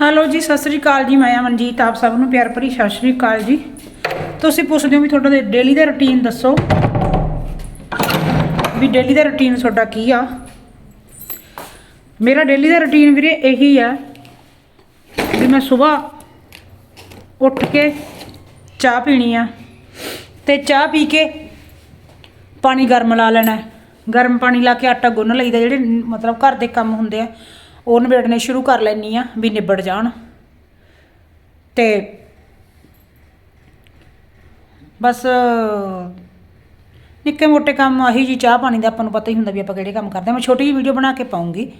Hello ਜੀ, ਸਤਿ ਸ੍ਰੀ ਅਕਾਲ ਜੀ, ਮੈਂ ਅਮਨਜੀਤ ਆਪ ਸਭ ਨੂੰ ਪਿਆਰ ਭਰੀ ਸਤਿ ਸ੍ਰੀ ਅਕਾਲ ਜੀ। ਤੁਸੀਂ ਪੁੱਛਦੇ ਹੋ ਵੀ ਤੁਹਾਡਾ ਡੇਲੀ ਦਾ ਰੁਟੀਨ ਦੱਸੋ ਵੀ ਡੇਲੀ ਦਾ ਰੁਟੀਨ ਤੁਹਾਡਾ ਕੀ ਆ? ਮੇਰਾ ਡੇਲੀ ਦਾ ਰੁਟੀਨ ਵੀਰੇ ਇਹੀ ਆ ਵੀ ਮੈਂ ਸਵੇਰ ਉੱਠ ਕੇ ਚਾਹ ਪੀਣੀ ਆ ਤੇ ਚਾਹ ਪੀ ਕੇ ਪਾਣੀ ਗਰਮ ਲਾ ਲੈਣਾ। ਗਰਮ ਪਾਣੀ ਲਾ ਕੇ ਆਟਾ ਗੁੰਨ ਲਈਦਾ, ਜਿਹੜੇ ਮਤਲਬ ਘਰ ਦੇ ਕੰਮ ਹੁੰਦੇ ਆ। ਉਹ ਨਿਬੇੜਨੇ ਸ਼ੁਰੂ ਕਰ ਲੈਣੀ ਆ ਵੀ ਨਿਬੜ ਜਾਣ। ਤੇ ਬਸ ਨਿੱਕੇ ਮੋਟੇ ਕੰਮ, ਆਹੀ ਜੀ ਚਾਹ ਪਾਣੀ ਦਾ ਆਪਾਂ ਨੂੰ ਪਤਾ ਹੀ ਹੁੰਦਾ ਵੀ ਆਪਾਂ ਕਿਹੜੇ ਕੰਮ ਕਰਦੇ ਹਾਂ ਮੈਂ ਛੋਟੀ ਜਿਹੀ ਵੀਡੀਓ ਬਣਾ ਕੇ ਪਾਉਂਗੀ।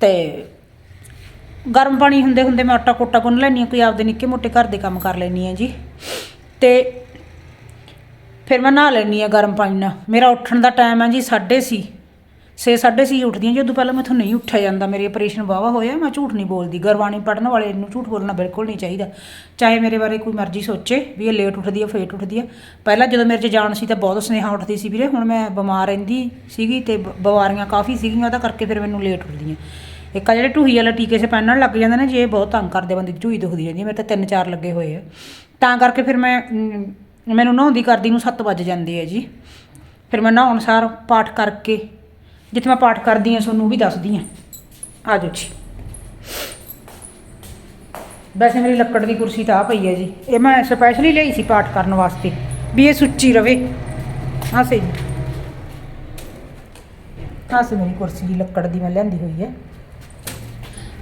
ਤੇ ਗਰਮ ਪਾਣੀ ਹੁੰਦੇ ਹੁੰਦੇ ਮੈਂ ਆਟਾ ਕੋਟਾ ਗੁੰਨ ਲੈਣੀ ਆ ਕੋਈ ਆਪਦੇ ਨਿੱਕੇ ਮੋਟੇ ਘਰ ਦੇ ਕੰਮ ਕਰ ਲੈਣੀ ਆ ਜੀ। ਤੇ ਫਿਰ ਮੈਂ ਨਹਾ ਲੈਣੀ ਆ ਗਰਮ ਪਾਣੀ ਨਾਲ। ਮੇਰਾ ਉੱਠਣ ਦਾ ਟਾਈਮ ਹੈ ਜੀ 6:30 ਛੇ ਸਾਢੇ ਛੇ ਉੱਠਦੀਆਂ ਹਾਂ ਜਦੋਂ ਪਹਿਲਾਂ ਮੈਥੋਂ ਨਹੀਂ ਉੱਠਿਆ ਜਾਂਦਾ, ਮੇਰੇ ਆਪਰੇਸ਼ਨ ਵਾਵਾ ਹੋਇਆ, ਮੈਂ ਝੂਠ ਨਹੀਂ ਬੋਲਦੀ ਗੁਰਬਾਣੀ ਪੜਨ ਵਾਲੇ ਨੂੰ ਝੂਠ ਬੋਲਣਾ ਬਿਲਕੁਲ ਨਹੀਂ ਚਾਹੀਦਾ। ਚਾਹੇ ਮੇਰੇ ਬਾਰੇ ਕੋਈ ਮਰਜ਼ੀ ਸੋਚੇ ਵੀ ਇਹ ਲੇਟ ਉੱਠਦੀ ਹੈ ਫੇਟ ਉੱਠਦੀ ਆ। ਪਹਿਲਾਂ ਜਦੋਂ ਮੇਰੇ 'ਚ ਜਾਣ ਸੀ ਤਾਂ ਬਹੁਤ ਸੁਨੇਹਾ ਉੱਠਦੀ ਸੀ ਵੀਰੇ, ਹੁਣ ਮੈਂ ਬਿਮਾਰ ਰਹਿੰਦੀ ਸੀਗੀ ਤੇ ਬਿਮਾਰੀਆਂ ਕਾਫੀ ਸੀਗੀਆਂ, ਉਹਦਾ ਕਰਕੇ ਫਿਰ ਮੈਨੂੰ ਲੇਟ ਉੱਠਦੀਆਂ। ਇੱਕ ਆ ਜਿਹੜੇ ਢੂਹੀ ਵਾਲਾ ਟੀਕੇ ਸੇ ਪੈਣ ਲੱਗ ਜਾਂਦਾ ਨਾ, ਜੇ ਬਹੁਤ ਤੰਗ ਕਰਦੇ ਬੰਦੇ ਦੀ ਢੂਹੀ ਦੁਖਦੀ ਜਾਂਦੀ ਹੈ। ਮੇਰੇ ਤਾਂ ਤਿੰਨ ਚਾਰ ਲੱਗੇ ਹੋਏ ਆ। ਤਾਂ ਕਰਕੇ ਫਿਰ ਮੈਂ ਮੈਨੂੰ ਨਹਾਉਂਦੀ ਕਰਦੀ ਨੂੰ 7 ਵੱਜ ਜਾਂਦੇ ਆ ਜੀ। ਫਿਰ ਮੈਂ ਨਹਾਉਣ ਸਾਰ ਪਾਠ ਕਰਕੇ ਜਿੱਥੇ ਮੈਂ ਪਾਠ ਕਰਦੀ ਹਾਂ, ਤੁਹਾਨੂੰ ਵੀ ਦੱਸਦੀ ਹਾਂ। ਆ ਜਾਓ ਜੀ। ਵੈਸੇ ਮੇਰੀ ਲੱਕੜ ਦੀ ਕੁਰਸੀ ਤਾਂ ਆ ਪਈ ਹੈ ਜੀ। ਇਹ ਮੈਂ ਸਪੈਸ਼ਲੀ ਲਈ ਸੀ ਪਾਠ ਕਰਨ ਵਾਸਤੇ, ਵੀ ਇਹ ਸੁੱਚੀ ਰਵੇ। ਆ ਸੇ ਆ ਸੇ ਮੇਰੀ ਕੁਰਸੀ ਦੀ ਲੱਕੜ ਦੀ ਮੈਂ ਲਿਆਂਦੀ ਹੋਈ ਹੈ।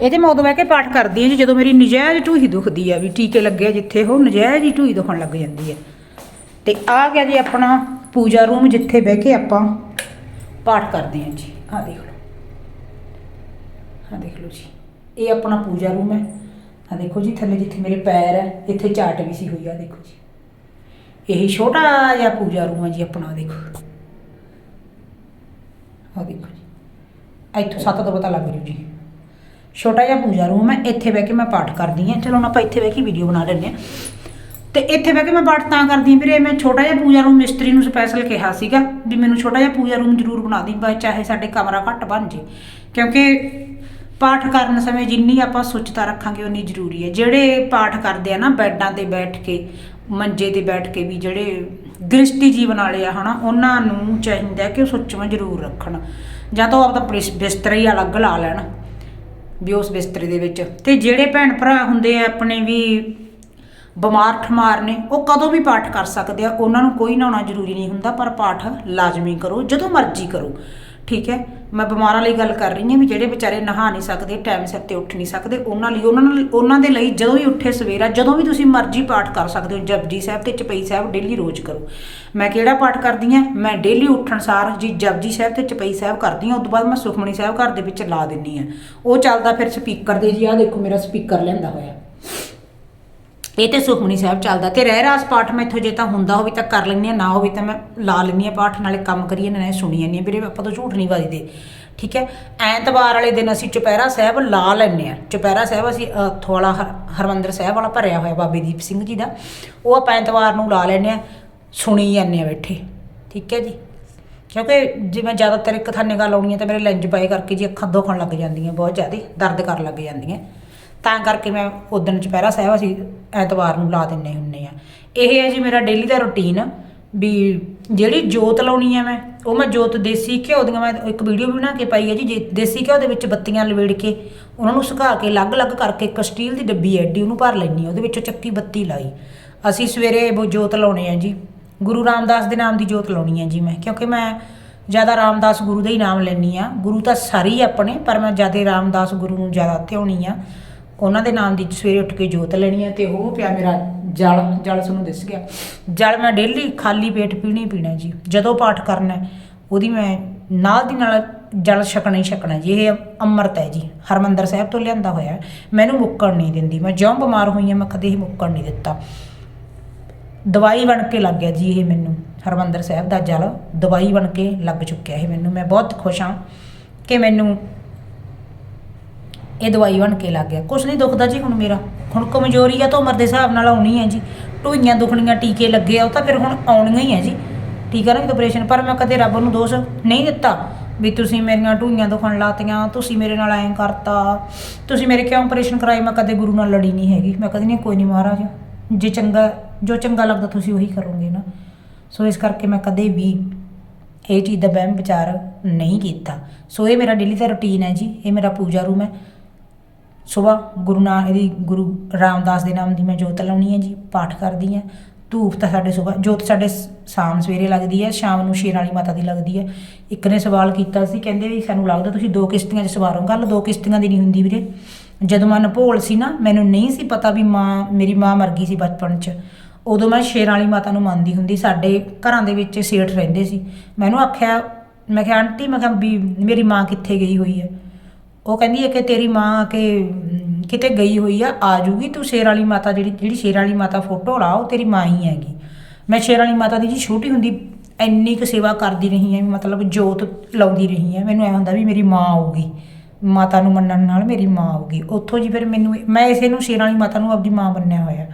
ਇਹਦੇ ਮੈਂ ਉਦੋਂ ਬਹਿ ਕੇ ਪਾਠ ਕਰਦੀ ਹਾਂ ਜੀ, ਜਦੋਂ ਮੇਰੀ ਨਜਾਇਜ਼ ਢੂਹੀ ਦੁਖਦੀ ਆ ਵੀ ਟੀਕੇ ਲੱਗੇ ਜਿੱਥੇ ਉਹ ਨਜਾਇਜ਼ ਹੀ ਢੂਹੀ ਦੁਖਣ ਲੱਗ ਜਾਂਦੀ ਹੈ। ਤੇ ਆ ਗਿਆ ਜੀ ਆਪਣਾ ਪੂਜਾ ਰੂਮ ਜਿੱਥੇ ਬਹਿ ਕੇ ਆਪਾਂ ਪਾਠ ਕਰਦੇ ਹਾਂ ਜੀ। ਆ ਦੇਖ ਲਓ। ਆ ਦੇਖ ਲਓ ਜੀ। ਇਹ ਆਪਣਾ ਪੂਜਾ ਰੂਮ ਹੈ। ਆ ਦੇਖੋ ਜੀ, ਥੱਲੇ ਜਿੱਥੇ ਮੇਰੇ ਪੈਰ ਹੈ, ਇੱਥੇ ਚਾਟ ਵੀ ਸੀ ਹੋਈ ਆ, ਦੇਖੋ ਜੀ। ਇਹ ਛੋਟਾ ਜਿਹਾ ਪੂਜਾ ਰੂਮ ਹੈ ਜੀ ਆਪਣਾ ਦੇਖੋ। ਆ ਦੇਖੋ ਜੀ। ਇੱਥੋਂ ਸੱਤ ਤੋਂ ਪਤਾ ਲੱਗ ਜੂ ਜੀ। ਛੋਟਾ ਜਿਹਾ ਪੂਜਾ ਰੂਮ ਹੈ। ਇੱਥੇ ਬਹਿ ਕੇ ਮੈਂ ਪਾਠ ਕਰਦੀ ਹਾਂ। ਚਲੋ ਹੁਣ ਆਪਾਂ ਇੱਥੇ ਬਹਿ ਕੇ ਵੀਡੀਓ ਬਣਾ ਲੈਂਦੇ ਹਾਂ। ਤੇ ਇੱਥੇ ਬਹਿ ਕੇ ਮੈਂ ਪਾਠ ਤਾਂ ਕਰਦੀ ਹਾਂ। ਵੀਰੇ, ਮੈਂ ਛੋਟਾ ਜਿਹਾ ਪੂਜਾ ਰੂਮ ਮਿਸਤਰੀ ਨੂੰ ਸਪੈਸ਼ਲ ਕਿਹਾ ਸੀਗਾ ਵੀ ਮੈਨੂੰ ਛੋਟਾ ਜਿਹਾ ਪੂਜਾ ਰੂਮ ਜ਼ਰੂਰ ਬਣਾ ਦੀ ਬਾ ਚਾਹੇ ਸਾਡੇ ਕਮਰਾ ਘੱਟ ਬਣ ਜੇ। ਕਿਉਂਕਿ ਪਾਠ ਕਰਨ ਸਮੇਂ ਜਿੰਨੀ ਆਪਾਂ ਸੁੱਚਤਾ ਰੱਖਾਂਗੇ, ਉਨੀ ਜ਼ਰੂਰੀ ਹੈ। ਜਿਹੜੇ ਪਾਠ ਕਰਦੇ ਆ ਨਾ, ਬੈੱਡਾਂ ਤੇ ਬੈਠ ਕੇ, ਮੰਜੇ ਤੇ ਬੈਠ ਕੇ ਵੀ ਜਿਹੜੇ ਗ੍ਰਿਸ਼ਟੀ ਜੀਵਨ ਵਾਲੇ ਆ, ਹਨਾ, ਉਹਨਾਂ ਨੂੰ ਚਾਹੀਦਾ ਕਿ ਉਹ ਸੁੱਚਵਾਂ ਜ਼ਰੂਰ ਰੱਖਣ। ਜਾਂ ਤਾਂ ਉਹ ਆਪਦਾ ਬਿਸ- ਬਿਸਤਰਾ ਹੀ ਅਲੱਗ ਲਾ ਲੈਣ, ਵੀ ਉਸ ਬਿਸਤਰੇ ਦੇ ਵਿੱਚ। ਤੇ ਜਿਹੜੇ ਭੈਣ ਭਰਾ ਹੁੰਦੇ ਆ, ਆਪਣੇ ਵੀ ਬਿਮਾਰ ਠਮਾਰ ਨੇ, ਉਹ ਕਦੋਂ ਵੀ ਪਾਠ ਕਰ ਸਕਦੇ ਆ, ਉਹਨਾਂ ਨੂੰ ਕੋਈ ਨਹਾਉਣਾ ਜ਼ਰੂਰੀ ਨਹੀਂ ਹੁੰਦਾ, ਪਰ ਪਾਠ ਲਾਜ਼ਮੀ ਕਰੋ, ਜਦੋਂ ਮਰਜ਼ੀ ਕਰੋ। ਠੀਕ ਹੈ? ਮੈਂ ਬਿਮਾਰਾਂ ਲਈ ਗੱਲ ਕਰ ਰਹੀ ਹਾਂ ਵੀ ਜਿਹੜੇ ਵਿਚਾਰੇ ਨਹਾ ਨਹੀਂ ਸਕਦੇ ਟਾਈਮ ਸਿਰ ਤੇ ਉੱਠ ਨਹੀਂ ਸਕਦੇ, ਉਹਨਾਂ ਲਈ, ਉਹਨਾਂ ਨੂੰ ਉਹਨਾਂ ਦੇ ਲਈ ਜਦੋਂ ਵੀ ਉੱਠੇ ਸਵੇਰਾ ਜਦੋਂ ਵੀ ਤੁਸੀਂ ਮਰਜ਼ੀ ਪਾਠ ਕਰ ਸਕਦੇ ਹੋ, ਜਪਜੀ ਸਾਹਿਬ ਤੇ ਚਪਈ ਸਾਹਿਬ ਡੇਲੀ ਰੋਜ਼ ਕਰੋ। ਮੈਂ ਕਿਹੜਾ ਪਾਠ ਕਰਦੀ ਹਾਂ? ਮੈਂ ਡੇਲੀ ਉੱਠਣ ਸਾਰ ਜੀ ਜਪਜੀ ਸਾਹਿਬ ਤੇ ਚਪਈ ਸਾਹਿਬ ਕਰਦੀ ਹਾਂ, ਉਸ ਤੋਂ ਬਾਅਦ ਮੈਂ ਸੁਖਮਣੀ ਸਾਹਿਬ ਘਰ ਦੇ ਵਿੱਚ ਲਾ ਦਿੰਨੀ ਆ ਉਹ ਚੱਲਦਾ ਫਿਰ ਸਪੀਕਰ ਦੇ ਜੀ, ਆਹ ਦੇਖੋ ਮੇਰਾ ਸਪੀਕਰ ਲਿਆਂਦਾ ਹੋਇਆ। ਇਹ ਤੇ ਸੁਖਮਨੀ ਸਾਹਿਬ ਚੱਲਦਾ ਤੇ ਰਹਿ ਰਾਸ ਪਾਠ ਮੈਂ ਇੱਥੋਂ ਜੇ ਤਾਂ ਹੁੰਦਾ ਹੋਵੇ ਤਾਂ ਕਰ ਲੈਂਦੀ ਹਾਂ ਨਾ ਹੋਵੇ ਤਾਂ ਮੈਂ ਲਾ ਲੈਂਦੀ ਹਾਂ ਪਾਠ ਨਾਲੇ ਕੰਮ ਕਰੀਏ ਨਾਲੇ ਸੁਣੀ ਜਾਂਦੀ ਹਾਂ। ਵੀਰੇ ਆਪਾਂ ਤਾਂ ਝੂਠ ਨਹੀਂ ਵੱਜਦੇ ਠੀਕ ਹੈ? ਐਤਵਾਰ ਵਾਲੇ ਦਿਨ ਅਸੀਂ ਚੁਪਹਿਰਾ ਸਾਹਿਬ ਲਾ ਲੈਂਦੇ ਹਾਂ। ਚੁਪਹਿਰਾ ਸਾਹਿਬ ਅਸੀਂ ਅ, ਥੋੜਾ ਹਰਮੰਦਰ ਸਾਹਿਬ ਵਾਲਾ ਭਰਿਆ ਹੋਇਆ ਬਾਬੇ ਦੀਪ ਸਿੰਘ ਜੀ ਦਾ। ਉਹ ਆਪਾਂ ਐਤਵਾਰ ਨੂੰ ਲਾ ਲੈਂਦੇ ਹਾਂ ਸੁਣੀ ਜਾਂਦੇ ਹਾਂ ਬੈਠੇ। ਠੀਕ ਹੈ ਜੀ? ਕਿਉਂਕਿ ਜੇ ਮੈਂ ਜ਼ਿਆਦਾਤਰ ਇੱਕ ਥਾਨੇ ਗੱਲ ਆਉਣੀ ਹੈ ਤਾਂ ਮੇਰੇ ਲੈਂਜ ਪਾਏ ਕਰਕੇ ਜੀ ਅੱਖਾਂ ਦੁਖਣ ਲੱਗ ਜਾਂਦੀਆਂ ਬਹੁਤ ਜ਼ਿਆਦਾ ਦਰਦ ਕਰਨ ਲੱਗ ਜਾਂਦੀਆਂ। ਤਾਂ ਕਰਕੇ ਮੈਂ ਉਦਣ ਚੁਪਹਿਰਾ ਸਾਹਿਬ ਅਸੀਂ ਐਤਵਾਰ ਨੂੰ ਲਾ ਦਿੰਨੇ ਹੁੰਨੇ ਆ। ਇਹ ਹੈ ਜੀ ਮੇਰਾ ਡੇਲੀ ਦਾ ਰੁਟੀਨ ਵੀ ਜਿਹੜੀ ਜੋਤ ਲਾਉਣੀ ਹੈ ਮੈਂ, ਉਹ ਮੈਂ ਜੋਤ ਦੇਸੀ ਘਿਓ ਦੀਆਂ ਮੈਂ ਇੱਕ ਵੀਡੀਓ ਵੀ ਬਣਾ ਕੇ ਪਾਈ ਹੈ ਜੀ, ਜੇ- ਦੇਸੀ ਘਿਓ ਦੇ ਵਿੱਚ ਬੱਤੀਆਂ ਲਵੇੜ ਕੇ ਉਹਨਾਂ ਨੂੰ ਸੁਕਾ ਕੇ ਅਲੱਗ-ਅਲੱਗ ਕਰਕੇ ਇੱਕ ਸਟੀਲ ਦੀ ਡੱਬੀ ਐਡੀ ਉਹਨੂੰ ਭਰ ਲੈਣੀ ਉਹਦੇ ਵਿੱਚੋਂ ਚੱਕੀ ਬੱਤੀ ਲਾਈ। ਅਸੀਂ ਸਵੇਰੇ ਉਹ ਜੋਤ ਲਾਉਣੇ ਆ ਜੀ, ਗੁਰੂ ਰਾਮਦਾਸ ਦੇ ਨਾਮ ਦੀ ਜੋਤ ਲਾਉਣੀ ਹੈ ਜੀ ਮੈਂ, ਕਿਉਂਕਿ ਮੈਂ ਜ਼ਿਆਦਾ ਰਾਮਦਾਸ ਗੁਰੂ ਦਾ ਹੀ ਨਾਮ ਲੈਣੀ ਆ। ਗੁਰੂ ਤਾਂ ਸਾਰੇ ਹੀ ਆਪਣੇ, ਪਰ ਮੈਂ ਜ਼ਿਆਦਾ ਰਾਮਦਾਸ ਗੁਰੂ ਨੂੰ ਜ਼ਿਆਦਾ ਧਿਆਉਣੀ ਆ। ਉਹਨਾਂ ਦੇ ਨਾਮ ਦੀ ਸਵੇਰੇ ਉੱਠ ਕੇ ਜੋਤ ਲੈਣੀ ਹੈ ਤੇ ਉਹ ਪਿਆ ਮੇਰਾ ਜਲ ਜਲ ਤੁਹਾਨੂੰ ਦਿਸ ਗਿਆ। ਜਲ ਮੈਂ ਡੇਲੀ ਖਾਲੀ ਪੇਟ ਪੀਣੀ ਪੀਣਾ ਜੀ। ਜਦੋਂ ਪਾਠ ਕਰਨਾ ਉਹਦੀ ਮੈਂ ਨਾਲ ਦੀ ਨਾਲ ਜਲ ਛਕਣਾ ਹੀ ਛਕਣਾ ਜੀ। ਇਹ ਅੰਮ੍ਰਿਤ ਹੈ ਜੀ। ਹਰਮੰਦਰ ਸਾਹਿਬ ਤੋਂ ਲਿਆਂਦਾ ਹੋਇਆ ਮੈਨੂੰ ਮੁੱਕਣ ਨਹੀਂ ਦਿੰਦੀ। ਮੈਂ ਜਿਉਂ ਬਿਮਾਰ ਹੋਈ ਹਾਂ, ਮੈਂ ਕਦੇ ਹੀ ਮੁੱਕਣ ਨਹੀਂ ਦਿੱਤਾ। ਦਵਾਈ ਬਣ ਕੇ ਲੱਗ ਗਿਆ ਜੀ ਇਹ ਮੈਨੂੰ। ਹਰਮੰਦਰ ਸਾਹਿਬ ਦਾ ਜਲ ਦਵਾਈ ਬਣ ਕੇ ਲੱਗ ਚੁੱਕਿਆ ਇਹ ਮੈਨੂੰ। ਮੈਂ ਬਹੁਤ ਖੁਸ਼ ਹਾਂ ਕਿ ਮੈਨੂੰ ਇਹ ਦਵਾਈ ਬਣ ਕੇ ਲੱਗ ਗਿਆ। ਕੁਛ ਨਹੀਂ ਦੁਖਦਾ ਜੀ ਹੁਣ ਮੇਰਾ। ਹੁਣ ਕਮਜ਼ੋਰੀ ਆ ਤਾਂ ਉਮਰ ਦੇ ਹਿਸਾਬ ਨਾਲ ਆਉਣੀ ਹੈ ਜੀ। ਢੂਈਆਂ ਦੁਖਣੀਆਂ, ਟੀਕੇ ਲੱਗੇ ਆ, ਉਹ ਤਾਂ ਫਿਰ ਹੁਣ ਆਉਣੀਆਂ ਹੀ ਹੈ ਜੀ। ਠੀਕ ਹੈ ਨਾ ਆਪਰੇਸ਼ਨ ਪਰ ਮੈਂ ਕਦੇ ਰੱਬ ਨੂੰ ਦੋਸ਼ ਨਹੀਂ ਦਿੱਤਾ ਵੀ ਤੁਸੀਂ ਮੇਰੀਆਂ ਢੂਈਆਂ ਦੁਖਣ ਲਾਤੀਆਂ, ਤੁਸੀਂ ਮੇਰੇ ਨਾਲ ਐਂ ਕਰਤਾ, ਤੁਸੀਂ ਮੇਰੇ ਕਿਉਂ ਆਪਰੇਸ਼ਨ ਕਰਾਏ? ਮੈਂ ਕਦੇ ਗੁਰੂ ਨਾਲ ਲੜੀ ਨਹੀਂ ਹੈਗੀ। ਮੈਂ ਕਦੇ ਨਹੀਂ, ਕੋਈ ਨਹੀਂ ਮਹਾਰਾਜ। ਜੇ ਚੰਗਾ, ਜੋ ਚੰਗਾ ਲੱਗਦਾ ਤੁਸੀਂ ਉਹੀ ਕਰੋਗੇ ਨਾ। ਸੋ ਇਸ ਕਰਕੇ ਮੈਂ ਕਦੇ ਵੀ ਇਹ ਚੀਜ਼ ਦਾ ਵਹਿਮ ਵਿਚਾਰ ਨਹੀਂ ਕੀਤਾ। ਸੋ ਇਹ ਮੇਰਾ ਡੇਲੀ ਦਾ ਰੁਟੀਨ ਹੈ ਜੀ। ਇਹ ਮੇਰਾ ਪੂਜਾ ਰੂਮ ਹੈ। ਸਵੇਰ ਗੁਰੂ ਨਾਨਕ ਦੀ, ਗੁਰੂ ਰਾਮਦਾਸ ਦੇ ਨਾਮ ਦੀ ਮੈਂ ਜੋਤ ਲਾਉਣੀ ਹੈ ਜੀ, ਪਾਠ ਕਰਦੀ ਹਾਂ। ਧੂਪ ਤਾਂ ਸਾਡੇ ਸਵੇਰ ਜੋਤ ਸਾਡੇ ਸ- ਸ਼ਾਮ ਸਵੇਰੇ ਲੱਗਦੀ ਹੈ, ਸ਼ਾਮ ਨੂੰ ਸ਼ੇਰ ਵਾਲੀ ਮਾਤਾ ਦੀ ਲੱਗਦੀ ਹੈ। ਇੱਕ ਨੇ ਸਵਾਲ ਕੀਤਾ ਸੀ, ਕਹਿੰਦੇ ਵੀ ਸਾਨੂੰ ਲੱਗਦਾ ਤੁਸੀਂ ਦੋ ਕਿਸ਼ਤੀਆਂ 'ਚ ਸਵਾਰ ਹੋ। ਗੱਲ ਦੋ ਕਿਸ਼ਤੀਆਂ ਦੀ ਨਹੀਂ ਹੁੰਦੀ ਵੀਰੇ। ਜਦੋਂ ਮੈਂ ਨਭੋਲ ਸੀ ਨਾ, ਮੈਨੂੰ ਨਹੀਂ ਸੀ ਪਤਾ ਵੀ ਮਾਂ, ਮੇਰੀ ਮਾਂ ਮਰ ਗਈ ਸੀ ਬਚਪਨ 'ਚ। ਉਦੋਂ ਮੈਂ ਸ਼ੇਰ ਵਾਲੀ ਮਾਤਾ ਨੂੰ ਮੰਨਦੀ ਹੁੰਦੀ, ਸਾਡੇ ਘਰਾਂ ਦੇ ਵਿੱਚ ਸੇਠ ਰਹਿੰਦੇ ਸੀ। ਮੈਨੂੰ ਆਖਿਆ, ਮੈਂ ਕਿਹਾ, ਆਂਟੀ, ਮੈਂ ਕਿਹਾ ਵੀ ਮੇਰੀ ਮਾਂ ਕਿੱਥੇ ਗਈ ਹੋਈ ਹੈ? ਉਹ ਕਹਿੰਦੀ ਹੈ ਕਿ ਤੇਰੀ ਮਾਂ ਕਿ, ਕਿਤੇ ਗਈ ਹੋਈ ਆ ਆ ਜੂਗੀ ਤੂੰ ਸ਼ੇਰ ਵਾਲੀ ਮਾਤਾ ਜਿਹੜੀ ਜਿਹੜੀ ਸ਼ੇਰ ਵਾਲੀ ਮਾਤਾ ਫੋਟੋ ਲਾ ਉਹ ਤੇਰੀ ਮਾਂ ਹੀ ਹੈਗੀ। ਮੈਂ ਸ਼ੇਰ ਵਾਲੀ ਮਾਤਾ ਦੀ ਜੀ ਛੋਟੀ ਹੁੰਦੀ, ਇੰਨੀ ਕੁ ਸੇਵਾ ਕਰਦੀ ਰਹੀ ਹਾਂ ਮਤਲਬ ਜੋਤ ਲਾਉਂਦੀ ਰਹੀ ਹਾਂ ਮੈਨੂੰ ਐ ਹੁੰਦਾ ਵੀ ਮੇਰੀ ਮਾਂ ਆਊਗੀ, ਮਾਤਾ ਨੂੰ ਮੰਨਣ ਨਾਲ ਮੇਰੀ ਮਾਂ ਆਊਗੀ। ਉੱਥੋਂ ਜੀ ਫਿਰ ਮੈਨੂੰ, ਮੈਂ ਇਸੇ ਨੂੰ ਸ਼ੇਰ ਵਾਲੀ ਮਾਤਾ ਨੂੰ ਆਪਦੀ ਮਾਂ ਮੰਨਿਆ ਹੋਇਆ।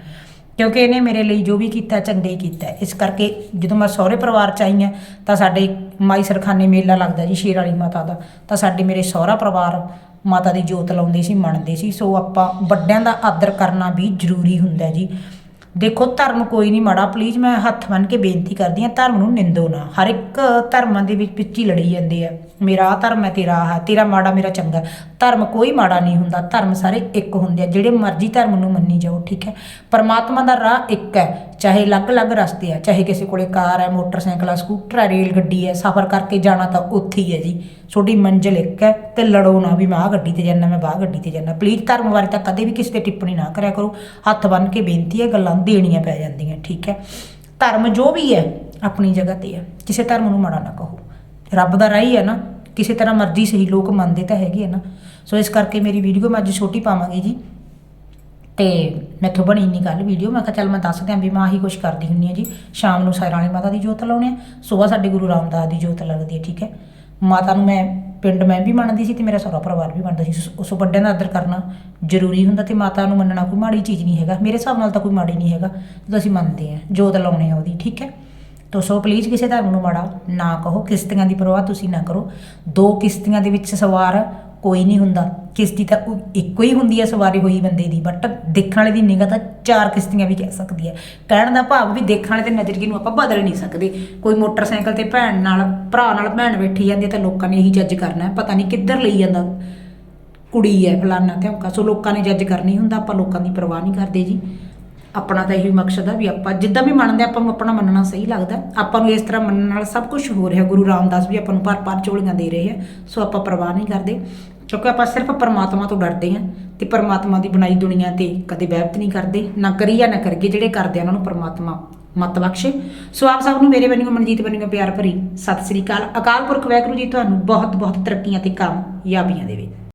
ਕਿਉਂਕਿ ਇਹਨੇ ਮੇਰੇ ਲਈ ਜੋ ਵੀ ਕੀਤਾ, ਚੰਗੇ ਹੀ ਕੀਤਾ ਇਸ ਕਰਕੇ ਜਦੋਂ ਮੈਂ ਸਹੁਰੇ ਪਰਿਵਾਰ ਚ ਆਈ ਹਾਂ, ਤਾਂ ਸਾਡੇ ਮਾਈ ਸਰਖਾਨੇ ਮੇਲਾ ਲੱਗਦਾ ਜੀ, ਸ਼ੇਰ ਵਾਲੀ ਮਾਤਾ ਦਾ। ਤਾਂ ਸਾਡੇ ਮੇਰੇ ਸਹੁਰਾ ਪਰਿਵਾਰ ਮਾਤਾ ਦੀ ਜੋਤ ਲਾਉਂਦੇ ਸੀ, ਮੰਨਦੇ ਸੀ। ਸੋ ਆਪਾਂ ਵੱਡਿਆਂ ਦਾ ਆਦਰ ਕਰਨਾ ਵੀ ਜ਼ਰੂਰੀ ਹੁੰਦਾ ਹੈ ਜੀ। ਦੇਖੋ, ਧਰਮ ਕੋਈ ਨਹੀਂ ਮਾੜਾ ਪਲੀਜ਼ ਮੈਂ ਹੱਥ ਬੰਨ ਕੇ ਬੇਨਤੀ ਕਰਦੀ ਹਾਂ, ਧਰਮ ਨੂੰ ਨਿੰਦੋ ਨਾ। ਹਰ ਇੱਕ ਧਰਮਾਂ ਦੇ ਵਿੱਚ ਪਿੱਛੀ ਲੜੀ ਜਾਂਦੀ ਆ। ਮੇਰਾ ਆਹ ਧਰਮ ਹੈ, ਤੇਰਾ ਆਹ ਤੇਰਾ ਮਾੜਾ, ਮੇਰਾ ਚੰਗਾ। ਧਰਮ ਕੋਈ ਮਾੜਾ ਨਹੀਂ ਹੁੰਦਾ, ਧਰਮ ਸਾਰੇ ਇੱਕ ਹੁੰਦੇ ਆ। ਜਿਹੜੇ ਮਰਜ਼ੀ ਧਰਮ ਨੂੰ ਮੰਨੀ ਜਾਓ, ਠੀਕ ਹੈ? ਪਰਮਾਤਮਾ ਦਾ ਰਾਹ ਇੱਕ ਹੈ। ਚਾਹੇ ਅਲੱਗ-ਅਲੱਗ ਰਸਤੇ ਆ, ਚਾਹੇ ਕਿਸੇ ਕੋਲੇ ਕਾਰ ਹੈ ਮੋਟਰਸਾਈਕਲ ਆ, ਸਕੂਟਰ ਹੈ ਰੇਲ ਗੱਡੀ ਹੈ ਸਫ਼ਰ ਕਰਕੇ ਜਾਣਾ ਤਾਂ ਉੱਥੇ ਹੀ ਹੈ ਜੀ। ਤੁਹਾਡੀ ਮੰਜ਼ਿਲ ਇੱਕ ਹੈ ਤੇ ਲੜੋ ਨਾ ਵੀ ਮੈਂ ਆਹ ਗੱਡੀ ਤੇ ਜਾਣਾ ਮੈਂ ਬਾਹ ਗੱਡੀ ਤੇ ਜਾਣਾ ਪਲੀਜ਼ ਧਰਮ ਬਾਰੇ ਤਾਂ ਕਦੇ ਵੀ ਕਿਸੇ ਤੇ ਟਿੱਪਣੀ ਨਾ ਕਰਿਆ ਕਰੋ। ਹੱਥ ਬੰਨ ਕੇ ਬੇਨਤੀ ਹੈ, ਗੱਲਾਂ ਦੇਣੀਆਂ ਪੈ ਜਾਂਦੀਆਂ, ਠੀਕ ਹੈ? ਧਰਮ ਜੋ ਵੀ ਹੈ, ਆਪਣੀ ਜਗ੍ਹਾ ਤੇ ਹੈ। ਕਿਸੇ ਧਰਮ ਨੂੰ ਮਾੜਾ ਨਾ ਕਹੋ। ਰੱਬ ਦਾ ਰਾਹ ਹੈ ਨਾ। ਕਿਸੇ ਤਰ੍ਹਾਂ ਮਰਜ਼ੀ ਸਹੀ ਲੋਕ ਮੰਨਦੇ ਤਾਂ ਹੈਗੇ ਆ ਨਾ। ਸੋ ਇਸ ਕਰਕੇ ਮੇਰੀ ਵੀਡੀਓ ਮੈਂ ਅੱਜ ਛੋਟੀ ਪਾਵਾਂਗੀ ਜੀ। ਤੇ ਮੈਥੋਂ ਬਣੀ ਨਹੀਂ ਗੱਲ ਵੀਡੀਓ ਮੈਂ ਕਿਹਾ ਚੱਲ ਮੈਂ ਦੱਸ ਦਿਆਂ ਵੀ ਮੈਂ ਆਹੀ ਕੁਛ ਕਰਦੀ ਹੁੰਨੀ ਆ ਜੀ। ਸ਼ਾਮ ਨੂੰ ਸਾਇਰਾਂ ਵਾਲੀ ਮਾਤਾ ਦੀ ਜੋਤ ਲਾਉਣੇ ਆ, ਸਵੇਰ ਸਾਡੇ ਗੁਰੂ ਰਾਮਦਾਸ ਦੀ ਜੋਤ ਲੱਗਦੀ ਹੈ ਠੀਕ ਹੈ। ਮਾਤਾ ਨੂੰ ਮੈਂ ਪਿੰਡ ਮੈਂ ਵੀ ਮੰਨਦੀ ਸੀ ਤੇ ਮੇਰਾ ਸਹੁਰਾ ਪਰਿਵਾਰ ਵੀ ਮੰਨਦਾ ਸੀ। ਸੋ- ਉਸ ਵੱਡਿਆਂ ਦਾ ਆਦਰ ਕਰਨਾ ਜ਼ਰੂਰੀ ਹੁੰਦਾ ਤੇ ਮਾਤਾ ਨੂੰ ਮੰਨਣਾ ਕੋਈ ਮਾੜੀ ਚੀਜ਼ ਨਹੀਂ ਹੈਗਾ। ਮੇਰੇ ਹਿਸਾਬ ਨਾਲ ਤਾਂ ਕੋਈ ਮਾੜੀ ਨਹੀਂ ਹੈਗਾ, ਜਦੋਂ ਅਸੀਂ ਮੰਨਦੇ ਆ, ਜੋਤ ਲਾਉਣੇ ਆ ਉਹਦੀ, ਠੀਕ ਹੈ। ਤੋ ਸੋ ਪਲੀਜ਼ ਕਿਸੇ ਧਰਮ ਨੂੰ ਮਾੜਾ ਨਾ ਕਹੋ, ਕਿਸ਼ਤੀਆਂ ਦੀ ਪਰਵਾਹ ਤੁਸੀਂ ਨਾ ਕਰੋ। ਦੋ ਕਿਸ਼ਤੀਆਂ ਦੇ ਵਿੱਚ ਸਵਾਰ ਕੋਈ ਨਹੀਂ ਹੁੰਦਾ। ਕਿਸ਼ਤੀ ਤਾਂ ਉਹ ਇੱਕੋ ਹੀ ਹੁੰਦੀ ਹੈ ਸਵਾਰੀ ਹੋਈ ਬੰਦੇ ਦੀ ਬਟ ਦੇਖਣ ਵਾਲੇ ਦੀ ਨਿਗਾਹ ਤਾਂ ਚਾਰ ਕਿਸ਼ਤੀਆਂ ਵੀ ਕਹਿ ਸਕਦੀ ਹੈ। ਕਹਿਣ ਦਾ ਭਾਵ ਵੀ ਦੇਖਣ ਵਾਲੇ ਦੇ ਨਜ਼ਰੀਏ ਨੂੰ ਆਪਾਂ ਬਦਲ ਨਹੀਂ ਸਕਦੇ। ਕੋਈ ਮੋਟਰਸਾਈਕਲ ਤੇ ਭੈਣ ਨਾਲ, ਭਰਾ ਨਾਲ ਭੈਣ ਬੈਠੀ ਜਾਂਦੀ ਹੈ ਤਾਂ ਲੋਕਾਂ ਨੇ ਇਹੀ ਜੱਜ ਕਰਨਾ ਹੈ। ਪਤਾ ਨਹੀਂ ਕਿੱਧਰ ਲਈ ਜਾਂਦਾ। ਕੁੜੀ ਹੈ, ਫਲਾਨਾ ਧਮਕਾ ਸੋ ਲੋਕਾਂ ਨੇ ਜੱਜ ਕਰਨੀ ਹੁੰਦਾ, ਆਪਾਂ ਲੋਕਾਂ ਦੀ ਪਰਵਾਹ ਨਹੀਂ ਕਰਦੇ ਜੀ। ਆਪਣਾ ਤਾਂ ਇਹੀ ਮਕਸਦ ਆ ਵੀ ਆਪਾਂ ਜਿੱਦਾਂ ਵੀ ਮੰਨਦੇ ਆਪਾਂ ਨੂੰ ਆਪਣਾ ਮੰਨਣਾ ਸਹੀ ਲੱਗਦਾ। ਆਪਾਂ ਨੂੰ ਇਸ ਤਰ੍ਹਾਂ ਮੰਨਣ ਨਾਲ ਸਭ ਕੁਝ ਹੋ ਰਿਹਾ। ਗੁਰੂ ਰਾਮਦਾਸ ਵੀ ਆਪਾਂ ਨੂੰ ਭਰ ਭਰ ਝੋਲੀਆਂ ਦੇ ਰਹੇ ਆ, ਸੋ ਆਪਾਂ ਪਰਵਾਹ ਨਹੀਂ ਕਰਦੇ। ਕਿਉਂਕਿ ਆਪਾਂ ਸਿਰਫ ਪਰਮਾਤਮਾ ਤੋਂ ਡਰਦੇ ਹਾਂ ਤੇ ਪਰਮਾਤਮਾ ਦੀ ਬਣਾਈ ਦੁਨੀਆ ਤੇ ਕਦੇ ਵਹਿਬਤ ਨਹੀਂ ਕਰਦੇ। ਨਾ ਕਰੀਏ, ਨਾ ਕਰਗੇ ਜਿਹੜੇ ਕਰਦੇ ਆ, ਉਹਨਾਂ ਨੂੰ ਪਰਮਾਤਮਾ ਮਤ ਬਖਸ਼ੇ। ਸੋ ਆਪ ਸਭ ਨੂੰ ਮੇਰੇ ਵੱਲੋਂ ਮਨਜੀਤ ਵੱਲੋਂ ਪਿਆਰ ਭਰੀ ਸਤਿ ਸ੍ਰੀ ਅਕਾਲ। ਅਕਾਲ ਪੁਰਖ ਵਾਹਿਗੁਰੂ ਜੀ, ਤੁਹਾਨੂੰ ਬਹੁਤ ਬਹੁਤ ਤਰੱਕੀਆਂ ਤੇ ਕਾਮਯਾਬੀਆਂ ਦੇਵੇ।